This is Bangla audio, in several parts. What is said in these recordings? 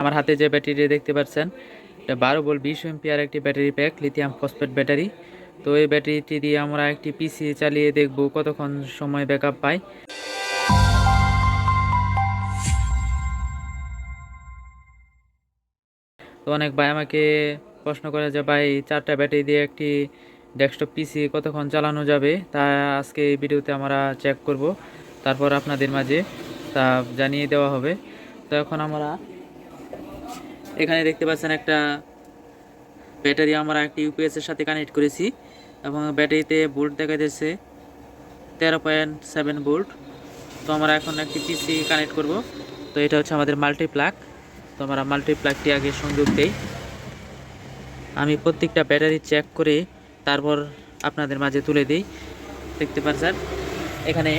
আমার হাতে যে ব্যাটারিটি দেখতে পাচ্ছেন, এটা বারো ভোল্ট বিশ এমপিআর একটি battery pack lithium phosphate battery. তো এই ব্যাটারিটি দিয়ে আমরা একটি পিসি চালিয়ে দেখব কতক্ষণ সময় ব্যাকআপ পাই তো অনেক ভাই আমাকে প্রশ্ন করে যে, ভাই, চারটা ব্যাটারি দিয়ে একটি ডেস্কটপ পিসি কতক্ষণ চালানো যাবে? তা আজকে এই ভিডিওতে আমরা চেক করব। তারপর আপনাদের মাঝে তা জানিয়ে দেওয়া হবে। তো এখন আমরা এখানে দেখতে পাচ্ছেন একটা ব্যাটারি আমরা একটি ইউপিএস এর সাথে কানেক্ট করেছি এবং ব্যাটারিতে ভোল্ট দেখা যাচ্ছে, তেরো পয়েন্ট সেভেন ভোল্ট তো আমরা এখন একটি পিসি কানেক্ট করব। তো এটা হচ্ছে আমাদের মাল্টিপ্লাগ তো আমরা মাল্টিপ্লাগটি আগে সংযোগ দেই। আমি প্রত্যেকটা ব্যাটারি চেক করে তারপর আপনাদের মাঝে তুলে দিই। দেখতে পাচ্ছেন এখানে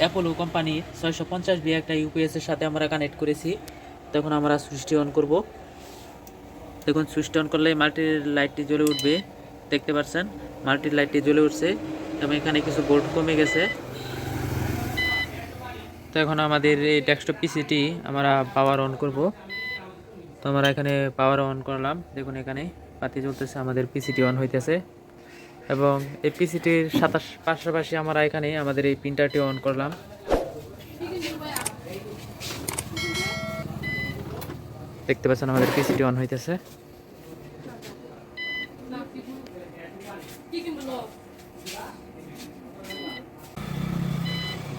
অ্যাপোলো কোম্পানির ছয়শো পঞ্চাশ বি একটা ইউপিএস এর সাথে আমরা কানেক্ট করেছি। তখন আমরা সুইচটি অন করব। দেখুন, সুইচটি অন করলে মাল্টির লাইটটি জ্বলে উঠবে। দেখতে পাচ্ছেন, মাল্টির লাইটটি জ্বলে উঠছে এবং এখানে কিছু বোল্ট কমে গেছে। তো এখন আমাদের এই ডেস্কটপ পিসিটি আমরা পাওয়ার অন করব। তো আমরা এখানে পাওয়ার অন করলাম। দেখুন, এখানে বাতি জ্বলতেছে, আমাদের পিসিটি অন হইতেছে। এবং এই পিসিটির সাতাশ, পাশাপাশি আমরা এখানে আমাদের এই প্রিন্টারটি অন করলাম। দেখতে পাচ্ছেন আমাদের পিসিটি অন হইতেছে।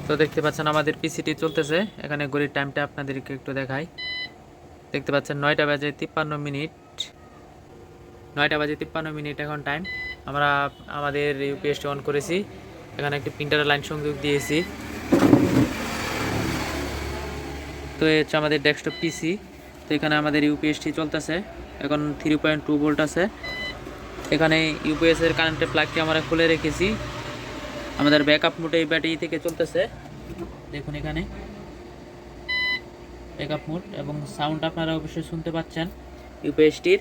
তো দেখতে পাচ্ছেন আমাদের পিসিটি চলতেছে। এখানে ঘড়ির টাইমটা আপনাদেরকে একটু দেখাই। দেখতে পাচ্ছেন নয়টা বাজে তিপ্পান্ন মিনিট। নয়টা বাজে তিপ্পান্ন মিনিট এখন টাইম আমরা আমাদের ইউপিএসটি অন করেছি। এখানে একটি প্রিন্টারের লাইন সংযোগ দিয়েছি। তো এই হচ্ছে আমাদের ডেস্কটপ পিসি তো এখানে আমাদের ইউপিএসটি চলতেছে। এখন থ্রি পয়েন্ট টু ভোল্ট আছে। এখানে ইউপিএস এর কারেন্টের প্লাগটি আমরা খুলে রেখেছি। আমাদের ব্যাকআপ মোটে এই ব্যাটারি থেকে চলতেছে। দেখুন এখানে। ব্যাকআপ মোড এবং সাউন্ড আপনারা অবশ্যই শুনতে পাচ্ছেন ইউপিএসটির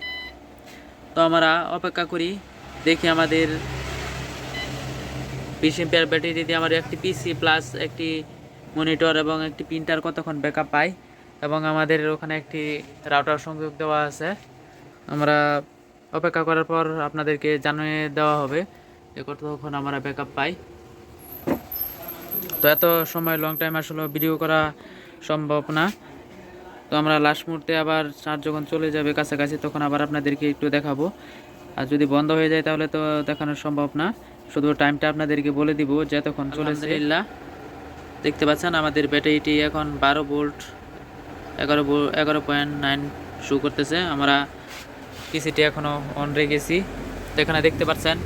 তো আমরা অপেক্ষা করি, দেখি আমাদের বিশ এম্পিয়ার ব্যাটারি দিয়ে আমার একটি পিসি প্লাস একটি মনিটর এবং একটি প্রিন্টার কতক্ষণ ব্যাকআপ পাই এবং আমাদের ওখানে একটি রাউটার সংযোগ দেওয়া আছে। আমরা অপেক্ষা করার পর আপনাদেরকে জানিয়ে দেওয়া হবে যে কতক্ষণ আমরা ব্যাকআপ পাই। তো এত সময় লং টাইম আসলে ভিডিও করা সম্ভব না। তো আমরা লাস্ট মুহূর্তে আবার চার্জ যখন চলে যাবে কাছাকাছি, তখন আবার আপনাদেরকে একটু দেখাবো। আর যদি বন্ধ হয়ে যায় তাহলে তো দেখানো সম্ভব না। শুধু টাইমটা আপনাদেরকে বলে দিব যে এতক্ষণ চলেছে। দেখতে পাচ্ছেন আমাদের ব্যাটারিটি এখন বারো ভোল্ট এগারো এগারো পয়েন্ট নাইন শু করতেছে। আমরা পিসিটি এখনও অন রেখেছি তো এখানে দেখতে পাচ্ছেন,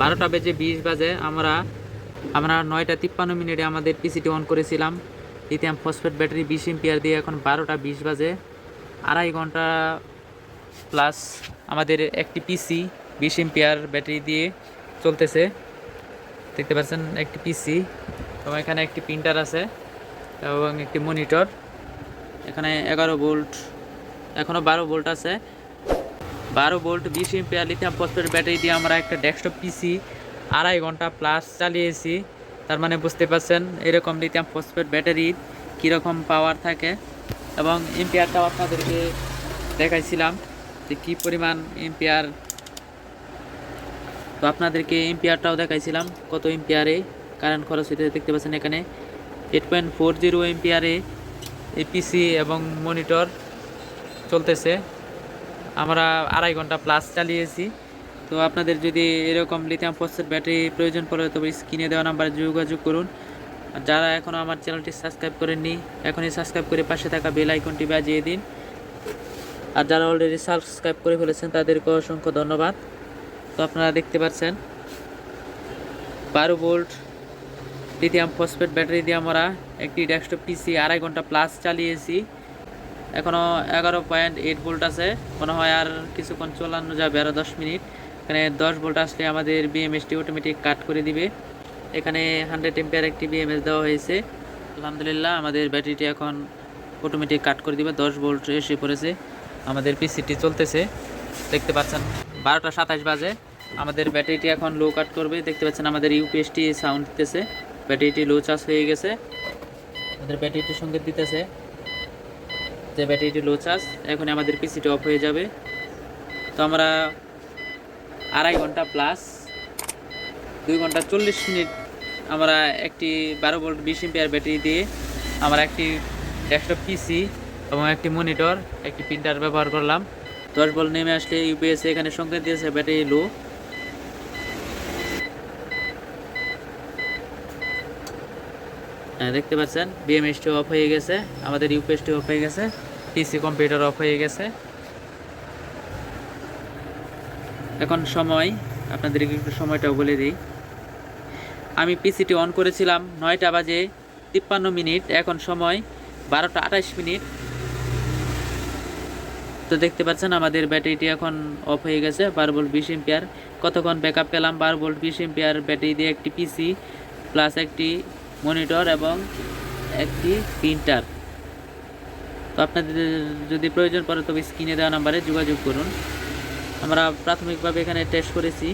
বারোটা বেজে বিশ বাজে। আমরা আমরা নয়টা তিপ্পান্ন মিনিটে আমাদের পিসিটি অন করেছিলাম। লিথিয়াম ফসফেট ব্যাটারি বিশ এম্পিয়ার দিয়ে এখন বারোটা বিশ বাজে। আড়াই ঘণ্টা প্লাস আমাদের একটি পিসি বিশ এম্পিয়ার ব্যাটারি দিয়ে চলতেছে। দেখতে পাচ্ছেন, একটি পিসি এবং এখানে একটি প্রিন্টার আছে এবং একটি মনিটর এখানে এগারো ভোল্ট এখনও বারো ভোল্ট আছে। বারো ভোল্ট, বিশ এম্পিয়ার লিথিয়াম ফসফেট ব্যাটারি দিয়ে আমরা একটা ডেস্কটপ পিসি আড়াই ঘণ্টা প্লাস চালিয়েছি। তার মানে বুঝতে পারছেন এরকম লিথিয়াম ফসফেট ব্যাটারি কীরকম পাওয়ার থাকে। এবং এম্পিয়ারটাও আপনাদেরকে দেখাইছিলাম যে কী পরিমাণ এম্পিয়ার তো আপনাদেরকে এম্পিয়ারটাও দেখাইছিলাম কত এম্পিয়ারে কারেন্ট খরচ হইতে দেখতে পাচ্ছেন এখানে। এইট পয়েন্ট ফোর জিরো এম্পিয়ারে এপিসি এবং মনিটর চলতেছে। আমরা আড়াই ঘণ্টা প্লাস চালিয়েছি। তো আপনাদের যদি এরকম লিথিয়াম ফসফেট ব্যাটারি প্রয়োজন পড়ে, তবে স্ক্রিনে দেওয়া নাম্বারে যোগাযোগ করুন। যারা এখনও আমার চ্যানেলটি সাবস্ক্রাইব করেননি, এখনই সাবস্ক্রাইব করে পাশে থাকা বেল আইকনটি বাজিয়ে দিন। আর যারা অলরেডি সাবস্ক্রাইব করে ফেলেছেন, তাদেরকে অসংখ্য ধন্যবাদ। তো আপনারা দেখতে পাচ্ছেন, বারো ভোল্ট লিথিয়াম ফসফেট ব্যাটারি দিয়ে আমরা একটি ডেস্কটপ পিসি আড়াই ঘণ্টা প্লাস চালিয়েছি। এখনও এগারো পয়েন্ট এইট ভোল্ট আছে। মনে হয় আর কিছুক্ষণ চলানো যাবে আরও দশ মিনিট। এখানে দশ ভোল্ট আসলে আমাদের বিএমএসটি অটোমেটিক কাট করে দিবে। এখানে হান্ড্রেড এম্পিয়ার একটি বিএমএস দেওয়া হয়েছে। আলহামদুলিল্লাহ আমাদের ব্যাটারিটি এখন অটোমেটিক কাট করে দিবে। দশ ভোল্ট এসে পড়েছে। আমাদের পিসিটি চলতেছে। দেখতে পাচ্ছেন, বারোটা সাতাশ বাজে। আমাদের ব্যাটারিটি এখন লো কাট করবে। দেখতে পাচ্ছেন আমাদের ইউপিএসটি সাউন্ড দিতেছে। ব্যাটারিটি লো চার্জ হয়ে গেছে। আমাদের ব্যাটারিটি সংকেত দিতেছে। যে ব্যাটারিটি লো চার্জ এখন আমাদের পিসিটি অফ হয়ে যাবে। তো আমরা আড়াই ঘণ্টা প্লাস দুই ঘণ্টা চল্লিশ মিনিট আমরা একটি বারো ভোল্ট বিশ এম্পিয়ার ব্যাটারি দিয়ে আমরা একটি ডেস্কটপ পিসি এবং একটি মনিটর একটি প্রিন্টার ব্যবহার করলাম। দশ ভোল্ট নেমে আসলে ইউপিএস এখানে সংকেত দিয়েছে ব্যাটারি লো। দেখতে পাচ্ছেন বিএমএসটি অফ হয়ে গেছে, আমাদের ইউপিএসটি অফ হয়ে গেছে পিসি কম্পিউটার অফ হয়ে গেছে। এখন সময়, আপনাদেরকে একটু সময়টাও বলে দিই। আমি পিসিটি অন করেছিলাম নয়টা বাজে তিপ্পান্ন মিনিট, এখন সময় বারোটা আঠাশ মিনিট। তো দেখতে পাচ্ছেন, আমাদের ব্যাটারিটি এখন অফ হয়ে গেছে বারো ভোল্ট বিশ এম্পিয়ার কতক্ষণ ব্যাকআপ পেলাম? বারো ভোল্ট বিশ এম্পিয়ার ব্যাটারি দিয়ে একটি পিসি প্লাস একটি মনিটর এবং একটি প্রিন্টার। তো আপনাদের যদি প্রয়োজন পড়ে তবে স্ক্রিনে দেওয়া নাম্বারে যোগাযোগ করুন। আমরা প্রাথমিকভাবে এখানে টেস্ট করেছি।